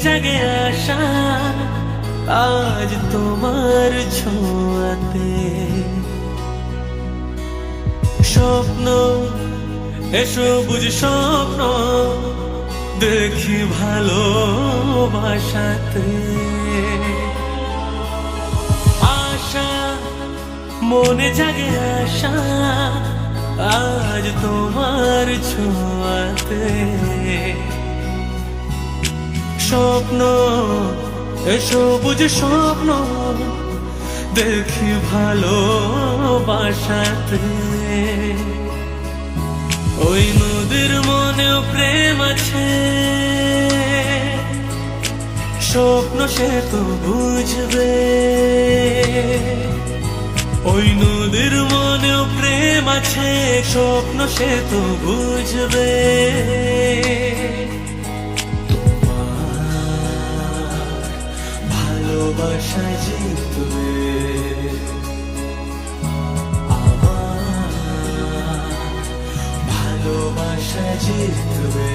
জাগে আশা, আজ তোমার ছোঁয়াতে। স্বপ্ন এসো বুঝ স্বপ্ন, দেখি ভালোবাসাতে। আশা, মনে জাগে আশা, আজ তোমার ছোঁয়াতে। স্বপ্ন এসো বুঝে স্বপ্ন, দেখি ভালোবাসাতে। ওই নদীর মনেও প্রেম আছে, স্বপ্ন সে তো বুঝবে। ওই নদীর মনেও প্রেম আছে, স্বপ্ন সে তো বুঝবে। ভালোবাসা জিতবে। আমার ভালোবাসায় জিতবে।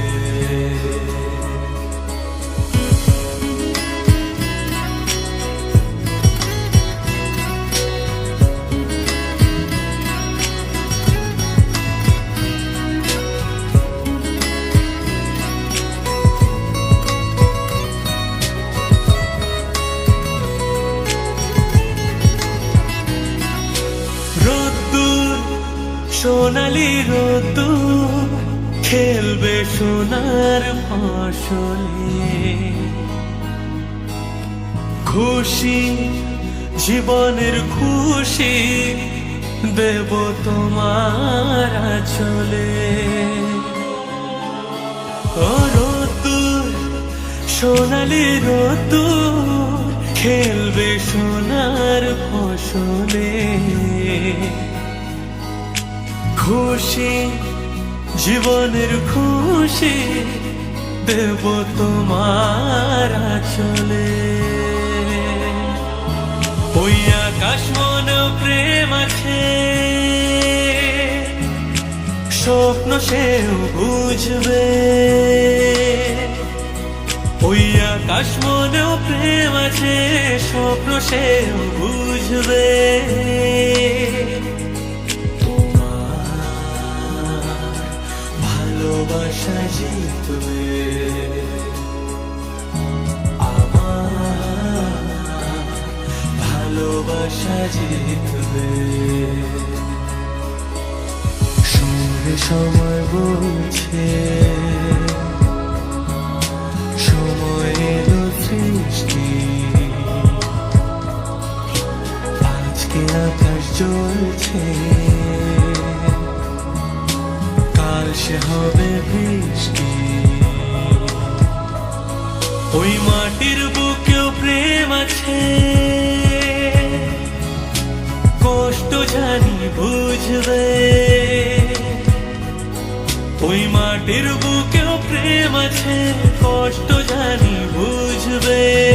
সোনালি রোদ্দুর খেলবে সোনার ফসলে। খুশি, জীবনের খুশি দেব তোমার চলে সোনালি রোদ্দুর খেলবে সোনার ফসলে। খুশি, জীবনের খুশি, দেব তোমার চলে ওই আকাশ মনে প্রেম আছে, স্বপ্ন সেও বুঝবে। ওই আকাশ মনেও প্রেম আছে, স্বপ্ন সেও বুঝবে। জিতবে আমার ভালোবাসা জিতবে সঙ্গে সময় বলছে সময়ের সৃষ্টি আজকে আকাশ কাল সে হবে বৃষ্টি। ওই মাটির বুকেও প্রেম আছে। কষ্ট জানি বুঝবে। ওই মাটির বুকেও প্রেম আছে, কষ্ট জানি বুঝবে।